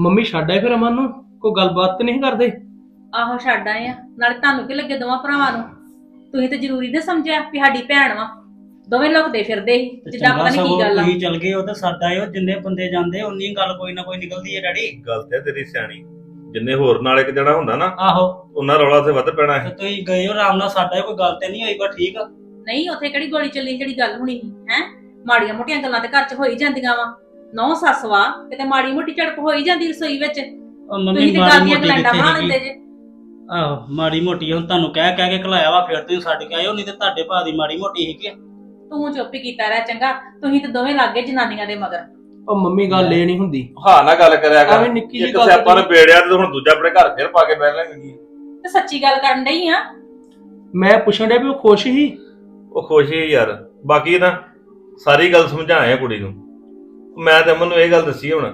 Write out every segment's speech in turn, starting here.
Mummy ਛੱਡ ਆਏ ਫਿਰ ਅਮਨ ਨੂੰ? ਕੋਈ ਗੱਲਬਾਤ ਤੇ ਨਹੀਂ ਕਰਦੇ? ਆਹੋ ਛੱਡ ਆਏ ਆ। ਨਾਲੇ ਤੁਹਾਨੂੰ ਕੀ ਲੱਗੇ ਦੋਵਾਂ ਭਰਾਵਾਂ ਨੂੰ? ਤੁਸੀਂ ਤੇ ਜ਼ਰੂਰੀ ਨਹੀਂ ਸਮਝਿਆ ਵੀ ਸਾਡੀ ਭੈਣ ਵਾ। ਦੋਵੇਂ ਲੁਕਦੇ ਫਿਰਦੇ ਸੀ। ਜਿੱਦਾਂ ਪਤਾ ਨਹੀਂ ਕੀ ਗੱਲ ਆ। ਤੁਸੀਂ ਚਲ ਗਏ ਉਹ ਤਾਂ ਸਾਡਾ ਏ ਉਹ ਜਿੰਨੇ ਬੰਦੇ ਜਾਂਦੇ ਉਨੀ ਗੱਲ ਕੋਈ ਨਾ ਕੋਈ ਨਿਕਲਦੀ ਹੈ ਡੈਡੀ। ਗੱਲ ਤੇ ਤੇਰੀ ਸਿਆਣੀ। ਜਿੰਨੇ ਹੋਰ ਨਾਲ ਇੱਕ ਜਣਾ ਹੁੰਦਾ ਨਾ ਆਹੋ। ਉਹਨਾਂ ਰੌਲਾ ਤੇ ਵੱਧ ਪੈਣਾ ਤੇ ਹੈ ਤੁਸੀਂ ਗਏ ਹੋ ਆਰਾਮ ਨਾਲ ਸਾਡਾ ਕੋਈ ਗੱਲ ਤੇ ਨਹੀਂ ਹੋਈ ਬਸ ਠੀਕ ਆ। ਨਹੀਂ ਉੱਥੇ ਕਿਹੜੀ ਗੋਲੀ ਚੱਲੀ ਜਿਹੜੀ ਗੱਲ ਹੋਣੀ ਸੀ ਹੈ? ਮਾੜੀਆਂ ਮੋਟੀਆਂ ਗੱਲਾਂ ਤੇ ਘਰ 'ਚ ਹੋਈ ਜਾਂਦੀਆਂ ਵਾ। ਨੌ ਸੱਸ ਵਾ ਕਿਤੇ ਮਾੜੀ ਮੋਟੀ ਝੜਪ ਹੋਈ ਜਾਂਦੀ ਰਸੋਈ ਵਿੱਚ? ਉਹ ਮੰਮੀ ਤੁਸੀਂ ਤੇ ਮਾੜੀ ਗੱਲ ਦੀਆਂ ਮੋਟੀ ਕਿੱਥੇ ਬਣਾ ਹੈਗੀ ਲੈਂਦੇ ਜੇ? ਆਹੋ ਮਾੜੀ ਮੋਟੀ ਹੁਣ ਤੁਹਾਨੂੰ ਕਹਿ ਕਹਿ ਕੇ ਖਲਾਇਆ ਵਾ ਫਿਰ ਤੁਸੀਂ ਛੱਡ ਕੇ ਆਏ ਹੋ ਨਹੀਂ ਤੇ ਤੁਹਾਡੇ ਭਾ ਦੀ ਮਾੜੀ ਮੋਟੀ ਸੀਗੀ। ਤੂੰ ਚੁੱਪ ਹੀ ਕੀਤਾ ਰਹਿ ਚੰਗਾ ਤੁਸੀਂ ਤੇ ਦੋਵੇਂ ਲੱਗੇ ਜਨਾਨੀਆਂ ਦੇ ਮਗਰ। ਉਹ ਮੰਮੀ ਗੱਲ ਇਹ ਨਹੀਂ ਹੁੰਦੀ। ਹਾਂ ਨਾ ਗੱਲ ਕਰਿਆ ਕਰ। ਐਵੇਂ ਨਿੱਕੀ ਜਿਹੀ ਇੱਕ ਗੱਲ ਸਿਆਪਾ ਨੇ ਤੇ ਬੇੜਿਆ ਤੇ ਹੁਣ ਦੂਜਾ ਆਪਣੇ ਘਰ ਫੇਰ ਪਾ ਕੇ ਬਹਿ ਲੈਣਗੇ ਤੇ ਸੱਚੀ ਗੱਲ ਕਰਨ ਡਈ ਆ? ਮੈਂ ਪੁੱਛਣ ਡਿਆ ਵੀ ਉਹ ਖੁਸ਼ ਹੀ ਉਹ ਖੁਸ਼ ਹੀ ਯਾਰ। ਬਾਕੀ ਨਾ ਸਾਰੀ ਗੱਲ ਸਮਝਾਇਆ ਕੁੜੀ ਨੂੰ। ਮੈਂ ਤੇ ਅਮਨ ਨੂੰ ਇਹ ਗੱਲ ਦੱਸੀ ਹੁਣ।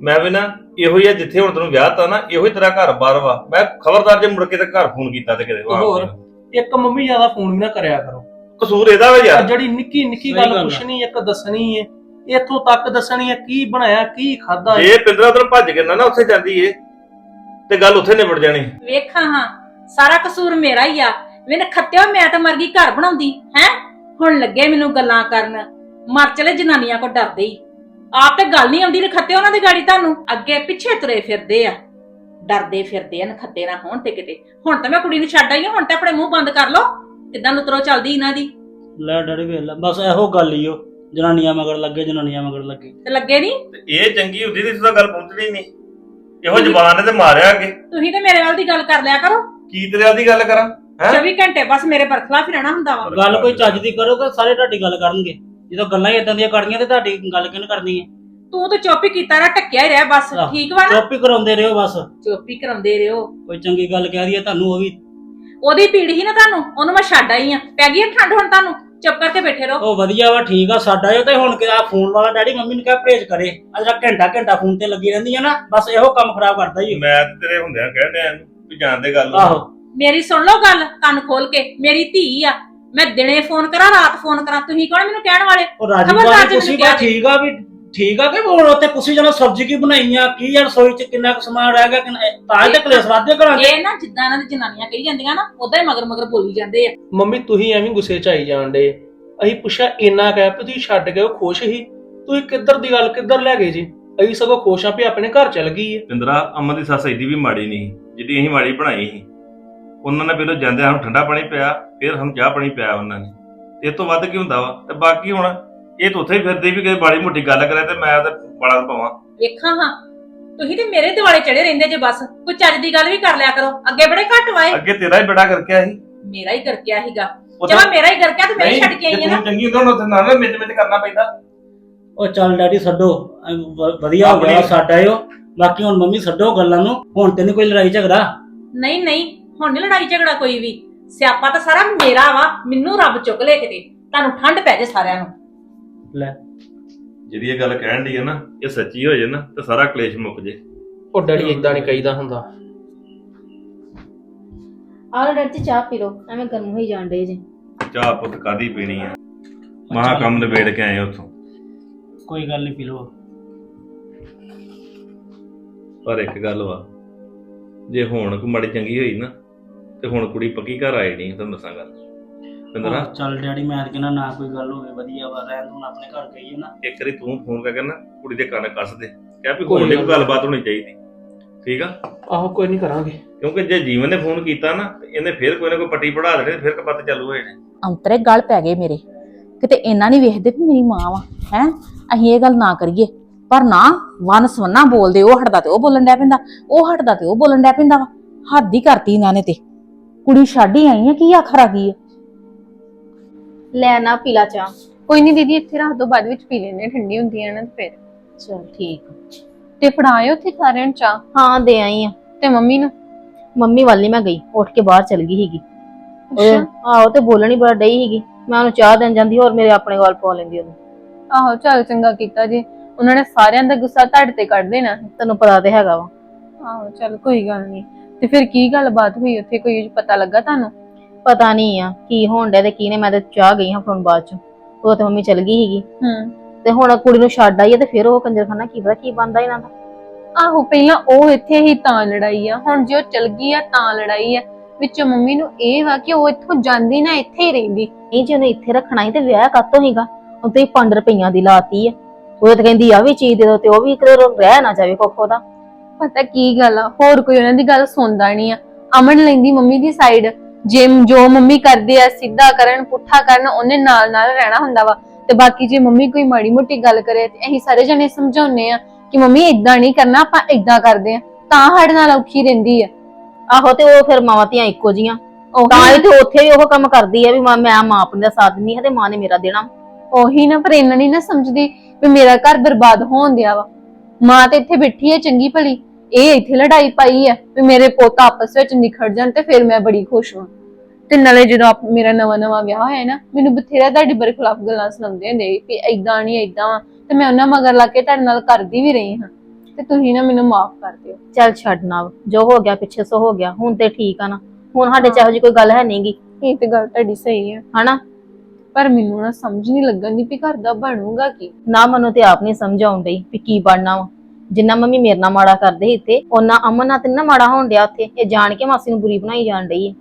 ਮੈਂ ਵੀ ਨਾ ਇਹੋ ਹੀ ਆ ਜਿੱਥੇ ਹੁਣ ਤੈਨੂੰ ਵਿਆਹ ਤਾ ਨਾ ਇਹੋ ਹੀ ਤੇਰਾ ਘਰ ਬਾਰ ਵਾ ਮੈਂ ਖਬਰਦਾਰ ਜੇ ਮੁੜ ਕੇ ਤੇ ਘਰ ਫੋਨ ਕੀਤਾ ਤੇ ਕਿਤੇ। ਹੋਰ? ਇੱਕ ਮੰਮੀ ਜ਼ਿਆਦਾ ਫੋਨ ਵੀ ਨਾ ਕਰਿਆ ਕਰੋ। ਕਸੂਰ ਇਹਦਾ ਵਾ ਆਹ ਯਾਰ ਜਿਹੜੀ ਨਿੱਕੀ ਨਿੱਕੀ ਸਹੀ ਗੱਲ ਗੱਲ ਆ। ਪੁੱਛਣੀ ਇੱਕ ਦੱਸਣੀ ਏ ਇੱਥੋਂ ਤੱਕ ਦੱਸਣੀ ਏ ਕੀ ਬਣਾਇਆ ਕੀ ਖਾਦਾ ਜੇ ਪਿੰਦਰਾ ਤੈਨੂੰ ਭੱਜ ਕੇ ਨਾ ਨਾ ਉੱਥੇ ਜਾਂਦੀ ਏ ਤੇ ਗੱਲ ਉੱਥੇ ਨਿਬੜ ਜਾਣੀ। ਵੇਖਾਂ ਹਾਂ ਸਾਰਾ ਕਸੂਰ ਮੇਰਾ ਹੀ ਆ। ਮੈਨੇ ਖੱਤਿਆ ਮੈਂ ਤਾਂ ਮਰ ਗਈ ਘਰ ਬਣਾਉਂਦੀ ਹੈ? ਹੁਣ ਲੱਗੇ ਮੈਨੂੰ ਗੱਲਾਂ ਕਰਨ। ਮਰ ਚਲੇ ਜਨਾਨੀਆਂ ਕੋ ਡਰਦੇ ਹੀ। ਆਪ ਤੇ ਗੱਲ ਨਹੀਂ ਆਉਂਦੀ ਨਖੱਤੇ ਉਹਨਾਂ ਦੀ ਗਾੜੀ ਤੁਹਾਨੂੰ। ਅੱਗੇ ਪਿੱਛੇ ਤੁਰੇ ਫਿਰਦੇ ਆ। ਡਰਦੇ ਫਿਰਦੇ ਆ ਨਖੱਤੇ ਨਾ ਹੋਣ ਤੇ ਕਿਤੇ। ਹੁਣ ਤਾਂ ਮੈਂ ਕੁੜੀ ਨੂੰ ਛੱਡ ਆਈ ਹਾਂ ਹੁਣ ਤਾਂ ਆਪਣੇ ਮੂੰਹ ਬੰਦ ਕਰ ਲਓ। ਕਿਦਾਂ ਲੁਤਰੋ ਚੱਲਦੀ ਇਹਨਾਂ ਦੀ? ਲੈ ਡੈਡੀ ਵੇਖ ਲੈ ਬਸ ਇਹੋ ਗੱਲ ਹੀ ਉਹ ਜਨਾਨੀਆਂ ਮਗਰ ਲੱਗੇ ਜਨਾਨੀਆਂ ਮਗਰ ਲੱਗੇ। ਤੇ ਲੱਗੇ ਨਹੀਂ? ਤੇ ਇਹ ਚੰਗੀ ਹੁੰਦੀ ਤੇ ਤਾਂ ਗੱਲ ਪਹੁੰਚਣੀ ਨਹੀਂ। ਇਹੋ ਜ਼ਬਾਨ ਨੇ ਤੇ ਮਾਰਿਆ ਅੱਗੇ। ਤੁਸੀਂ ਤੇ ਮੇਰੇ ਵੱਲ ਦੀ ਗੱਲ ਕਰ ਲਿਆ ਕਰੋ। ਕੀ ਤੇਰੇ ਦੀ ਗੱਲ ਕਰਾਂ? ਹੈਂ? 24 ਘੰਟੇ ਬਸ ਮੇਰੇ ਬਰਖਲਾਫ ਹੀ ਰਹਿਣਾ ਹੁੰਦਾ ਵਾ। ਗੱਲ ਕੋਈ ਚੱਜ ਦੀ ਕਰੋਗੇ ਸਾਰੇ ਤੁਹਾਡੀ ਗੱਲ ਕਰਨਗੇ। ਜਦੋਂ ਗੱਲਾਂ ਹੀ ਇਦਾਂ ਦੀਆਂ ਕਰਨੀਆਂ ਤੇ ਤੁਹਾਡੀ ਗੱਲ ਕਿਹਨੇ ਕਰਨੀ ਹੈ? ਤੂੰ ਤਾਂ ਚੁੱਪ ਹੀ ਕੀਤਾ ਰਹਿ ਟੱਕਿਆ ਹੀ ਰਹਿ ਬਸ। ਆਹ। ਠੀਕ ਵਾ ਨਾ? ਚੁੱਪ ਹੀ ਕਰਾਉਂਦੇ ਰਹੋ ਬਸ। ਚੁੱਪ ਹੀ ਕਰਾਉਂਦੇ ਰਹੋ। ਕੋਈ ਚੰਗੀ ਗੱਲ ਕਹਿ ਰਹੀ ਹੈ ਤੁਹਾਨੂੰ ਉਹ ਵੀ ਉਹਦੀ ਪੀੜ ਹੀ ਨਾ ਤੁਹਾਨੂੰ ਉਹਨੂੰ ਮੈਂ ਛੱਡ ਆਈ ਆ। ਪੈ ਗਈ ਆ ਠੰਡ ਹੁਣ ਤੁਹਾਨੂੰ? ਚੁੱਪ ਕਰਕੇ ਬੈਠੇ ਰਹੋ। ਉਹ ਵਧੀਆ ਵਾ ਠੀਕ ਆ ਸਾਡਾ ਇਹ ਤੇ ਹੁਣ ਕਿਹਾ ਫੋਨ ਵਾਲਾ ਡੈਡੀ ਮੰਮੀ ਨੂੰ ਕਿਹਾ ਪਰਹੇਜ ਕਰੇ। ਅਜਾ ਘੰਟਾ ਘੰਟਾ ਫੋਨ ਤੇ ਲੱਗੀ ਰਹਿੰਦੀ ਆ ਨਾ ਬਸ ਇਹੋ ਕੰਮ ਖਰਾਬ ਕਰਦਾ ਹੀ ਮੈਂ ਤੇ ਤੇਰੇ ਹੁੰਦਿਆਂ ਕਹਿਣ ਡਿਆ ਇਹਨੂੰ ਵੀ ਜਾਣਦੇ ਗੱਲ ਆਹੋ। ਮੇਰੀ ਸੁਣ ਲਓ ਗੱਲ ਕੰਨ ਖੋਲ ਕੇ। ਮੇਰੀ ਧੀ ਆ। ਮੈਂ ਦਿਨੇ ਫੋਨ ਕਰਾਂ ਰਾਤ ਫੋਨ ਕਰਾਂ ਤੁਸੀਂ ਕੌਣ ਮੈਨੂੰ ਕਹਿਣ ਵਾਲੇ? ਉਹ ਰਾਜੀ ਖਬਰਦਾਰ ਬਾਜੀ ਜੀ ਕੁਸੀ ਮੈਨੂੰ ਬਾ ਠੀਕ ਆ ਵੀ ਠੀਕ ਆ ਕਿ ਹੁਣ ਉੱਥੇ ਕੁਸੀ ਜਣਾ ਸਬਜ਼ੀ ਕੀ ਬਣਾਈ ਆ ਕੀ ਯਾਰ ਰਸੋਈ ਚ ਕਿੰਨਾ ਕੁ ਸਮਾਨ ਰਹਿ ਗਿਆ ਕਿੰਨਾ ਤਾਂ ਹੀ ਤਾਂ ਕਲੇਸ਼ ਵਾਧੇ ਘਰਾਂ ਚ? ਇਹ ਨਾ ਜਿੱਦਾਂ ਇਹਨਾਂ ਦੀ ਜਨਾਨੀਆਂ ਕਹੀ ਜਾਂਦੀਆਂ ਨਾ ਉਦਾਂ ਹੀ ਮਗਰ ਮਗਰ ਬੋਲੀ ਜਾਂਦੇ ਆ। ਮੰਮੀ ਤੁਸੀਂ ਐਵੇਂ ਗੁੱਸੇ ਚ ਆਈ ਜਾਣ ਡੇ ਅਸੀਂ ਪੁੱਛਿਆ ਇੰਨਾ ਕਹਿ ਵੀ ਤੁਸੀਂ ਛੱਡ ਗਏ ਉਹ ਖੁਸ਼ ਹੀ ਤੁਸੀਂ ਕਿੱਧਰ ਦੀ ਗੱਲ ਕਿੱਧਰ ਲੈ ਗਏ ਜੀ? ਅਸੀਂ ਸਗੋਂ ਖੁਸ਼ ਆ ਵੀ ਆਪਣੇ ਘਰ ਚਲ ਗਈ ਏ। ਪਿੰਦਰਾ ਅਮਨ ਦੀ ਸੱਸ ਇਹਦੀ ਵੀ ਮਾੜੀ ਨਹੀਂ ਸੀ, ਜਿੱਡੀ ਅਸੀਂ ਮਾੜੀ ਬਣਾਈ ਸੀ। ਉਹਨਾਂ ਨੇ ਪਹਿਲਾਂ ਜਾਂਦੇ ਸਾਨੂੰ ਠੰਡਾ ਪਾਣੀ ਪਿਆ ਫਿਰ ਸਾਨੂੰ ਚਾਹ ਪਾਣੀ ਪਿਆ ਉਹਨਾਂ ਨੇ। ਇਹ ਤੋਂ ਵੱਧ ਕੀ ਹੁੰਦਾ ਵਾ? ਤੇ ਬਾਕੀ ਹੁਣ ਇਹ ਤਾਂ ਉੱਥੇ ਹੀ ਫਿਰਦੇ ਵੀ ਕਿਸੇ ਬਾੜੀ ਮੋਟੀ ਗੱਲ ਕਰੇ ਤੇ ਮੈਂ ਤਾਂ ਬੜਾ ਪਾਵਾਂ। ਵੇਖਾਂ ਹਾਂ। ਤੁਸੀਂ ਤੇ ਮੇਰੇ ਦਿਵਾਲੇ ਚੜੇ ਰਹਿੰਦੇ ਜੇ ਬਸ। ਕੋਈ ਚੱਜ ਦੀ ਗੱਲ ਵੀ ਕਰ ਲਿਆ ਕਰੋ। ਅੱਗੇ ਬੜੇ ਘੱਟ ਵਾਏ ਅੱਗੇ ਤੇਰਾ ਹੀ ਬੜਾ ਕਰਕੇ ਆਈ ਮੇਰਾ ਹੀ ਕਰਕਿਆ ਸੀਗਾ। ਜਮਾ ਮੇਰਾ ਹੀ ਕਰਕਿਆ ਤੇ ਮੈਂ ਹੀ ਛੱਡ ਕੇ ਆਈ ਆ ਨਾ ਤੂੰ ਚੰਗੀ ਹੁੰਦਾ ਹੁਣ ਉੱਥੇ ਨਾ ਨਾ ਮਿੱਚ ਮਿੱਚ ਕਰਨਾ ਪੈਂਦਾ। ਉਹ ਚੱਲ ਡੈਡੀ ਛੱਡੋ। ਵ- ਵਧੀਆ ਹੋ ਗਿਆ ਸਾਡਾ ਇਹੋ ਬਾਕੀ ਹੁਣ ਮੰਮੀ ਛੱਡੋ ਗੱਲਾਂ ਨੂੰ। ਹੁਣ ਤੇ ਨਹੀਂ ਕੋਈ ਲੜਾਈ ਝਗੜਾ। ਨਹੀਂ ਨਹੀਂ। ਹੁਣ ਨਹੀਂ ਲੜਾਈ ਝਗੜਾ ਕੋਈ ਵੀ। ਸਿਆਪਾ ਤਾਂ ਸਾਰਾ ਮੇਰਾ ਵਾ ਮੈਨੂੰ ਰੱਬ ਚੁੱਕ ਲੈ ਕਿਤੇ ਤੁਹਾਨੂੰ ਠੰਡ ਪੈ ਜੇ ਸਾਰਿਆਂ ਨੂੰ। ਲੈ। ਜਿਹੜੀ ਇਹ ਗੱਲ ਕਹਿਣ ਦੀ ਹੈ ਨਾ ਇਹ ਸੱਚੀ ਹੋ ਜੇ ਨਾ ਤੇ ਸਾਰਾ ਕਲੇਸ਼ ਮੁੱਕ ਜੇ। ਉਹ ਡੈਡੀ ਇਦਾਂ ਨਹੀਂ ਕਹੀਦਾ ਹੁੰਦਾ। ਆਹ ਡਰ ਤੇ ਚਾਹ ਪੀ ਲਓ। ਐਵੇਂ ਗਰਮ ਹੋਈ ਜਾਣ ਡੇ ਜੇ। ਚਾਹ ਪੁੱਤ ਕਾਦੀ ਪੀਣੀ ਆ? ਮਹਾ ਕੰਮ ਨਿਬੇੜ ਕੇ ਆਏ ਉੱਥੋਂ। ਕੋਈ ਗੱਲ ਨਹੀਂ ਪੀ ਲਓ। ਪਰ ਇੱਕ ਗੱਲ ਵਾ ਜੇ ਹੁਣ ਕੋ ਮਾੜੀ ਚੰਗੀ ਹੋਈ ਨਾ ਤੇ ਹੁਣ ਕੁੜੀ ਪੱਕੀ ਘਰ ਆਈ ਨਹੀਂ ਤੁਹਾਨੂੰ ਦੱਸਾਂ ਗੱਲ। ਪਿੰਦਰਾ ਚੱਲ ਡੈਡੀ ਮੈਂ ਤਾਂ ਕਹਿੰਦਾ ਨਾ ਕੋਈ ਗੱਲ ਹੋਵੇ ਵਧੀਆ ਵਾ ਰਹਿਣ ਨੂੰ ਆਪਣੇ ਘਰ ਗਈ ਨਾ। ਇੱਕ ਵਾਰੀ ਤੂੰ ਫੋਨ ਕਰਕੇ ਨਾ ਕੁੜੀ ਦੇ ਕੰਨ ਕੱਸ ਦੇ। ਕਹਿ ਵੀ ਕੋਈ ਹੁਣ ਦੀ ਗੱਲ ਕੋਈ ਗੱਲਬਾਤ ਹੋਣੀ ਚਾਹੀਦੀ। ਠੀਕ ਆ? ਆਹੋ ਕੋਈ ਨਹੀਂ ਕਰਾਂਗੇ। ਕਿਉਂਕਿ ਜੇ ਜੀਵਨ ਨੇ ਫੋਨ ਕੀਤਾ ਨਾ ਤੇ ਇਹਨੇ ਫੇਰ ਕੋਈ ਨਾ ਕੋਈ ਪੱਟੀ ਪੜਾ ਦੇਣੀ ਤੇ ਫਿਰ ਕਪੱਤ ਚਾਲੂ ਹੋ ਜਾਣੇ ਅੰਤਰੇ ਗਲ ਪੈ ਗਏ ਮੇਰੇ। ਕਿਤੇ ਇਹਨਾਂ ਨਹੀਂ ਵੇਖਦੇ ਵੀ ਮੇਰੀ ਮਾਂ ਵਾ ਹੈ? ਅਸੀਂ ਇਹ ਗੱਲ ਨਾ ਕਰੀਏ। ਪਰ ਨਾ ਵਨ ਸਵੰਨਾ ਬੋਲਦੇ ਉਹ ਹਟਦਾ ਤੇ ਉਹ ਬੋਲਣ ਡਿਆ ਪੈਂਦਾ। ਉਹ ਹਟਦਾ ਤੇ ਉਹ ਬੋਲਣ ਡਿਆ ਪੈਂਦਾ ਵਾ। ਹੱਦ ਹੀ ਕਰਤੀ ਇਹਨਾਂ ਨੇ ਤੇ। ਕੁੜੀ ਛੱਡ ਹੀ ਆਈ ਆ ਕੀ ਆਖਰ ਗਈ ਆ? ਲੈ ਨਾ ਪੀਲਾ ਚਾਹ। ਕੋਈ ਨਹੀਂ ਦੀਦੀ ਇੱਥੇ ਰੱਖ ਦੋ ਬਾਅਦ ਵਿੱਚ ਪੀ ਲੈਣੇ ਠੰਡੀ ਹੁੰਦੀ ਹੈ ਨਾ ਤੇ ਫਿਰ। ਚਲ ਠੀਕ। ਤੇ ਫੜਾਏ ਉੱਥੇ ਸਾਰਿਆਂ ਨੂੰ ਚਾਹ। ਹਾਂ ਦੇ ਆਈ ਆ। ਤੇ ਮੰਮੀ ਨੂੰ? ਮੰਮੀ ਵੱਲ ਮੈਂ ਗਈ ਉੱਠ ਕੇ ਬਾਹਰ ਚਲ ਗਈ ਸੀਗੀ। ਉਹ ਅੱਛਾ ਆਹੋ ਤੇ ਬੋਲਣ ਹੀ ਬੜਾ ਡਈ ਸੀਗੀ। ਮੈਂ ਉਹਨੂੰ ਚਾਹ ਦੇਣ ਜਾਂਦੀ ਹੋਰ ਮੇਰੇ ਆਪਣੇ ਗੱਲ ਪਾ ਲੈਂਦੀ ਉਹਨੂੰ। ਆਹੋ ਚੱਲ ਚੰਗਾ ਕੀਤਾ ਜੀ। ਉਹਨਾਂ ਨੇ ਸਾਰਿਆਂ ਦਾ ਗੁੱਸਾ ਤੁਹਾਡੇ ਤੇ ਕੱਢ ਦੇਣਾ। ਤੈਨੂੰ ਪਤਾ ਤੇ ਹੈਗਾ ਵਾ। ਆਹੋ ਚੱਲ ਕੋਈ ਗੱਲ ਨਹੀਂ ਤੇ ਫਿਰ ਕੀ ਗੱਲਬਾਤ ਹੋਈ? ਉੱਥੇ ਕੋਈ ਪਤਾ ਲੱਗਾ ਤੁਹਾਨੂੰ? ਪਤਾ ਨਹੀਂ ਆ ਕੀ ਹੋਣ ਡਿਆ ਤੇ ਕੀ ਨੇ ਮੈਂ ਤੇ ਚਾਹ ਗਈ ਹਾਂ ਫੋਨ ਬਾਅਦ ਚ। ਉਹ ਤੇ ਮੰਮੀ ਚਲ ਗਈ ਸੀਗੀ। ਹੂੰ। ਤੇ ਹੁਣ ਕੁੜੀ ਨੂੰ ਛੱਡ ਆਈ ਆ ਤੇ ਫਿਰ ਉਹ ਕੰਜਰਖਾਨਾ ਕੀ ਪਤਾ ਕੀ ਬੰਦਾ ਇਹਨਾਂ ਦਾ। ਆਹੋ ਪਹਿਲਾਂ ਉਹ ਇੱਥੇ ਹੀ ਤਾਂ ਲੜਾਈ ਆ। ਹੁਣ ਜੇ ਉਹ ਚਲ ਗਈ ਆ ਤਾਂ ਲੜਾਈ ਆ। ਵਿੱਚੋਂ ਮੰਮੀ ਨੂੰ ਇਹ ਵਾ ਕਿ ਉਹ ਇੱਥੋਂ ਜਾਂਦੀ ਨਾ ਇੱਥੇ ਹੀ ਰਹਿੰਦੀ। ਨਹੀਂ ਜੇ ਉਹਨੇ ਇੱਥੇ ਰੱਖਣਾ ਸੀ ਤੇ ਵਿਆਹ ਕਾਤੋਂ ਹੀਗਾ ਉਹ ਤੇ 5 ਰੁਪਈਆਂ ਦੀ ਲਾਤੀ ਆ। ਉਹ ਤਾਂ ਕਹਿੰਦੀ ਆ ਵੀ ਚੀਜ਼ ਦੇ ਦੋ ਤੇ ਉਹ ਵੀ ਕਿਤੇ ਰਹਿ ਨਾ ਜਾਵੇ ਕੋਖੋ ਦਾ ਪਤਾ ਕੀ ਗੱਲ ਆ? ਹੋਰ ਕੋਈ ਉਹਨਾਂ ਦੀ ਗੱਲ ਸੁਣਦਾ ਨਹੀਂ ਆ। ਅਮਨ ਲੈਂਦੀ ਮੰਮੀ ਦੀ ਸਾਈਡ ਜੇ ਜੋ ਮੰਮੀ ਕਰਦੇ ਆ ਸਿੱਧਾ ਕਰਨ ਪੁੱਠਾ ਕਰਨ ਉਹਨੇ ਨਾਲ ਨਾਲ ਰਹਿਣਾ ਹੁੰਦਾ ਵਾ। ਤੇ ਬਾਕੀ ਜੇ ਮੰਮੀ ਕੋਈ ਮਾੜੀ ਮੋਟੀ ਗੱਲ ਕਰੇ ਤੇ ਅਸੀਂ ਸਾਰੇ ਜਣੇ ਸਮਝਾਉਂਦੇ ਆ ਕਿ ਮੰਮੀ ਇਦਾਂ ਨਹੀਂ ਕਰਨਾ ਆਪਾਂ ਇਦਾਂ ਕਰਦੇ ਆ। ਤਾਂ ਸਾਡੇ ਨਾਲ ਔਖੀ ਰਹਿੰਦੀ ਆ। ਆਹੋ ਤੇ ਉਹ ਫਿਰ ਮਾਵਾਂ ਧੀਆਂ ਇੱਕੋ ਜੀਆਂ। ਉਹੀ ਤਾਂ ਹੀ ਤੇ ਉੱਥੇ ਵੀ ਉਹ ਕੰਮ ਕਰਦੀ ਆ ਵੀ ਮਾਂ ਮੈਂ ਮਾਂ ਆਪਣੀ ਦਾ ਸਾਥ ਨਹੀਂ ਹੈ ਤੇ ਮਾਂ ਨੇ ਮੇਰਾ ਦੇਣਾ। ਉਹੀ ਨਾ ਪਰ ਇਹਨਾਂ ਨਹੀਂ ਨਾ ਸਮਝਦੀ ਵੀ ਮੇਰਾ ਘਰ ਬਰਬਾਦ ਹੋਣ ਦਿਆ ਵਾ। ਮਾਂ ਤੇ ਇੱਥੇ ਬੈਠੀ ਹੈ ਚੰਗੀ ਭਲੀ। ਇਹ ਇੱਥੇ ਲੜਾਈ ਪਾਈ ਹੈ ਵੀ ਮੇਰੇ ਪੁੱਤ ਆਪਸ ਵਿੱਚ ਨਿਖੜ ਜਾਣ ਤੇ ਫਿਰ ਮੈਂ ਬੜੀ ਖੁਸ਼ ਹਾਂ। ਤੇ ਨਾਲੇ ਜਦੋਂ ਆਪ- ਮੇਰਾ ਨਵਾਂ ਨਵਾਂ ਵਿਆਹ ਹੋਇਆ ਨਾ ਮੈਨੂੰ ਬਥੇਰਾ ਤੁਹਾਡੇ ਬਰੇ ਖਿਲਾਫ ਗੱਲਾਂ ਸੁਣਾਉਂਦੇ ਹੁੰਦੇ ਵੀ ਐਦਾਂ ਨਹੀਂ ਐਦਾਂ ਵਾ। ਤੇ ਮੈਂ ਉਹਨਾਂ ਮਗਰ ਲਾ ਕੇ ਤੁਹਾਡੇ ਨਾਲ ਕਰਦੀ ਵੀ ਰਹੀ ਹਾਂ। ਤੇ ਤੁਸੀਂ ਨਾ ਮੈਨੂੰ ਮਾਫ ਕਰ ਦਿਓ। ਚੱਲ ਛੱਡ ਨਾ ਜੋ ਹੋ ਗਿਆ ਪਿੱਛੇ ਸੋ ਹੋ ਗਿਆ ਹੁਣ ਤੇ ਠੀਕ ਆ ਨਾ। ਹੁਣ ਸਾਡੇ ਚ ਇਹੋ ਜਿਹੀ ਕੋਈ ਗੱਲ ਹੈ ਨਹੀਂਗੀ ਇਹ ਤੇ ਗੱਲ ਤੁਹਾਡੀ ਸਹੀ ਹੈ। ਹਨਾ? ਪਰ ਮੈਨੂੰ ਨਾ ਸਮਝ ਨਹੀਂ ਲੱਗਣ ਦੀ ਵੀ ਘਰ ਦਾ ਬਣੂਗਾ ਕੀ। ਨਾ ਮੈਨੂੰ ਤੇ ਆਪ ਨਹੀਂ ਸਮਝ ਡਈ ਵੀ ਕੀ ਬਣਨਾ ਵਾ। ਜਿੰਨਾ ਮੰਮੀ ਮੇਰੇ ਨਾਲ ਮਾੜਾ ਕਰਦੇ ਸੀ ਇੱਥੇ ਉਹਨਾਂ ਅਮਨ ਨਾਲ ਤੇ ਨਾ ਮਾੜਾ ਹੋਣ ਡਿਆ ਉੱਥੇ, ਇਹ ਜਾਣ ਕੇ ਮਾਸੀ ਨੂੰ ਬੁਰੀ ਬਣਾਈ ਜਾਣ ਡਈ ਹੈ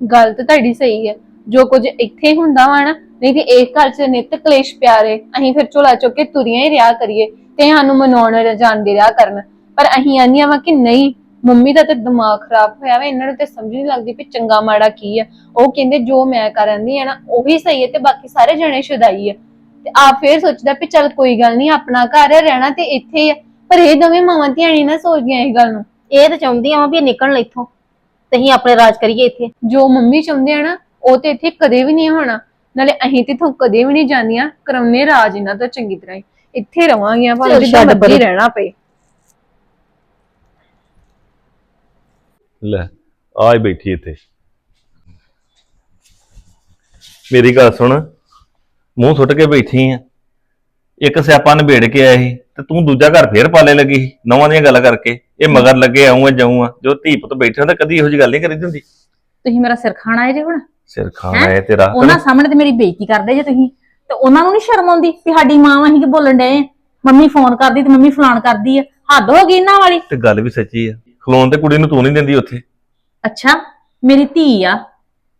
ਗੱਲ ਤਾਂ ਤੁਹਾਡੀ ਸਹੀ ਹੈ ਜੋ ਕੁਝ ਇੱਥੇ ਹੁੰਦਾ ਵਾ ਨਾ, ਨਹੀਂ ਤੇ ਇਸ ਘਰ 'ਚ ਨਿੱਤ ਕਲੇਸ਼ ਪਿਆਰੇ, ਅਸੀਂ ਫਿਰ ਝੋਲਾ ਚੁੱਕ ਕੇ ਤੁਰੀਆਂ ਹੀ ਰਿਹਾ ਕਰੀਏ ਤੇ ਸਾਨੂੰ ਮਨਾਉਣ ਜਾਂਦੇ ਰਿਹਾ ਕਰਨ। ਪਰ ਅਸੀਂ ਆਨੀਆਂ ਵਾ ਕਿ ਨਹੀਂ, ਮੰਮੀ ਦਾ ਤੇ ਦਿਮਾਗ ਖਰਾਬ ਹੋਇਆ ਵਾ, ਇਹਨਾਂ ਨੂੰ ਤੇ ਸਮਝ ਨਹੀਂ ਲੱਗਦੀ ਵੀ ਚੰਗਾ ਮਾੜਾ ਕੀ ਆ। ਉਹ ਕਹਿੰਦੇ ਜੋ ਮੈਂ ਕਰਨਦੀ ਆ ਨਾ, ਉਹੀ ਸਹੀ ਹੈ ਤੇ ਬਾਕੀ ਸਾਰੇ ਜਣੇ ਸ਼ੁਦਾਈ ਆ। ਤੇ ਆਪ ਫੇਰ ਸੋਚਦਾ ਵੀ ਚੱਲ ਕੋਈ ਗੱਲ ਨਹੀਂ, ਆਪਣਾ ਘਰ ਹੈ ਰਹਿਣਾ ਤੇ ਇੱਥੇ ਹੀ ਆ। ਪਰ ਇਹ ਦੋਵੇਂ ਮਾਵਾਂ ਧੀਆਂ ਨੀ ਨਾ ਸੋਚਦੀਆਂ ਇਹ ਗੱਲ ਨੂੰ। ਇਹ ਤਾਂ ਚਾਹੁੰਦੀਆਂ ਵਾ ਵੀ ਇਹ ਨਿਕਲਣ ਇੱਥੋਂ। ਤੇ ਅਸੀਂ ਆਪਣੇ ਰਾਜ ਕਰੀਏ ਇੱਥੇ। ਜੋ ਮੰਮੀ ਚਾਹੁੰਦੇ ਆ ਨਾ ਉਹ ਤੇ ਇੱਥੇ ਕਦੇ ਵੀ ਨਹੀਂ ਹੋਣਾ। ਨਾਲੇ ਅਸੀਂ ਤੇ ਇੱਥੋਂ ਕਦੇ ਵੀ ਨਹੀਂ ਜਾਂਦੀਆਂ। ਕਰਮਨੇ ਰਾਜ ਇਹਨਾਂ ਤੋਂ ਚੰਗੀ ਤਰ੍ਹਾਂ ਹੀ। ਇੱਥੇ ਰਵਾਂਗੀਆਂ ਭਾਵੇਂ ਚੱਲ ਜਿੱਦਾਂ ਛੱਡ ਮਰਜ਼ੀ ਪਰੇ। ਰਹਿਣਾ ਪਏ। ਲੈ ਆ ਹੀ ਬੈਠੀ ਇੱਥੇ। ਮੇਰੀ ਗੱਲ ਸੁਣ। ਮੂੰਹ ਸੁੱਟ ਕੇ ਬੈਠੀ ਆ। ਇੱਕ ਸਿਆਪਾ ਨਿਬੇੜ ਕੇ ਆਇਆ ਸੀ ਤੇ ਤੂੰ ਦੂਜਾ ਘਰ ਫੇਰ ਪਾਲੇ ਲੱਗੀ ਸੀ ਨਵਾਂ ਦੀਆਂ ਗੱਲਾਂ ਕਰਕੇ। ਇਹ ਮਗਰ ਲੱਗੇ ਆਉਂਗਾ ਜਾਊਂਗਾ ਜੋ ਧੀ ਪੁੱਤ ਬੈਠੇ ਤਾਂ ਕਦੀ ਇਹੋ ਜਿਹੀ ਗੱਲ ਨਹੀਂ ਕਰੀ ਹੁੰਦੀ। ਤੁਸੀਂ ਮੇਰਾ ਸਿਰ ਖਾਣਾ ਹੈ ਜੇ ਹੁਣ? ਸਿਰ ਖਾਣਾ ਹੈ? ਤੇਰਾ। ਉਹਨਾਂ ਸਾਹਮਣੇ ਤੇ ਮੇਰੀ ਬੇਇੱਜ਼ਤੀ ਕਰਦੇ ਜੇ ਤੁਸੀਂ। ਤੇ ਉਹਨਾਂ ਨੂੰ ਨਹੀਂ ਸ਼ਰਮ ਆਉਂਦੀ ਵੀ ਸਾਡੀ ਮਾਂ ਅਸੀਂ ਕਿ ਬੋਲਣ ਡਏ ਆਂ। ਮੰਮੀ ਫੋਨ ਕਰਦੀ ਤੇ ਮੰਮੀ ਫਲਾਣ ਕਰਦੀ ਆ। ਹੱਦ ਹੋ ਗਈ ਇਹਨਾਂ ਵਾਲੀ। ਤੇ ਗੱਲ ਵੀ ਸੱਚੀ ਆ। ਖਲੋਣ ਤੇ ਕੁੜੀ ਨੂੰ ਤੂੰ ਨਹੀਂ ਦਿੰਦੀ ਉੱਥੇ। ਅੱਛਾ ਮੇਰੀ ਧੀ ਆ।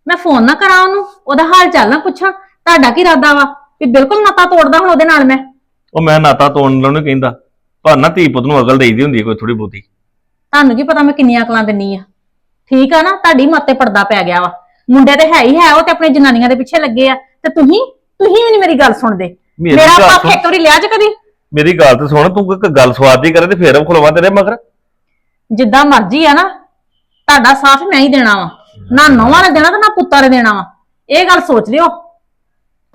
ਮੈਂ ਫੋਨ ਨਾ ਕਰਾਂ ਉਹਨੂੰ। ਉਹਦਾ ਹਾਲ ਚਾਲ ਨਾ ਪੁੱਛਾਂ। ਤੁਹਾਡਾ ਕੀ ਇਰਾਦਾ ਵਾ? ਵੀ ਬਿਲਕੁਲ ਨਾਤਾ ਤੋੜਦਾ ਹੁਣ ਉਹਦੇ ਨਾਲ ਮੈਂ। ਉਹ ਮੈਂ ਨਾਤਾ ਤੋੜਨ ਨੂੰ ਨੀ ਕਹਿੰਦਾ ਪਰ ਨਾ ਧੀ ਪੁੱਤ ਨੂੰ ਅਕਲ ਦੇਈਦੀ ਹੁੰਦੀ ਹੈ ਕੋਈ ਥੋੜੀ ਬਹੁਤੀ। ਤੁਹਾਨੂੰ ਕੀ ਪਤਾ ਮੈਂ ਕਿੰਨੀਆਂ ਅਕਲਾਂ ਦਿੰਨੀ ਆ। ਠੀਕ ਆ ਨਾ ਤੁਹਾਡੀ ਮੱਤੇ ਪਰਦਾ ਪੈ ਗਿਆ ਵਾ। ਮੁੰਡੇ ਤੇ ਹੈ ਹੀ ਹੈ ਉਹ ਤੇ ਆਪਣੇ ਜਨਾਨੀਆਂ ਦੇ ਪਿੱਛੇ ਲੱਗੇ ਆ। ਤੇ ਤੁਸੀਂ ਤੁਸੀਂ ਵੀ ਨਹੀਂ ਮੇਰੀ ਗੱਲ ਸੁਣਦੇ। ਮੇਰੀ ਮੇਰਾ ਗੱਲ ਪੱਖ ਸੁਣ। ਇੱਕ ਵਾਰੀ ਲਿਆ ਚ ਕਦੀ। ਮੇਰੀ ਗੱਲ ਤੇ ਸੁਣ ਤੂੰ ਕੋਈ ਗੱਲ ਸਵਾਦ ਦੀ ਕਰੇ ਤੇ ਫੇਰ ਖਲਵਾ ਤੇਰੇ ਮਗਰ। ਜਿੱਦਾਂ ਮਰਜ਼ੀ ਆ ਨਾ ਤੁਹਾਡਾ ਸਾਥ ਮੈਂ ਹੀ ਦੇਣਾ ਵਾ। ਨਾ ਨੌਵਾਂ ਨੇ ਦੇਣਾ ਤੇ ਨਾ ਪੁੱਤਾਂ ਨੇ ਦੇਣਾ ਵਾ। ਇਹ ਗੱਲ ਸੋਚ ਲਿਓ।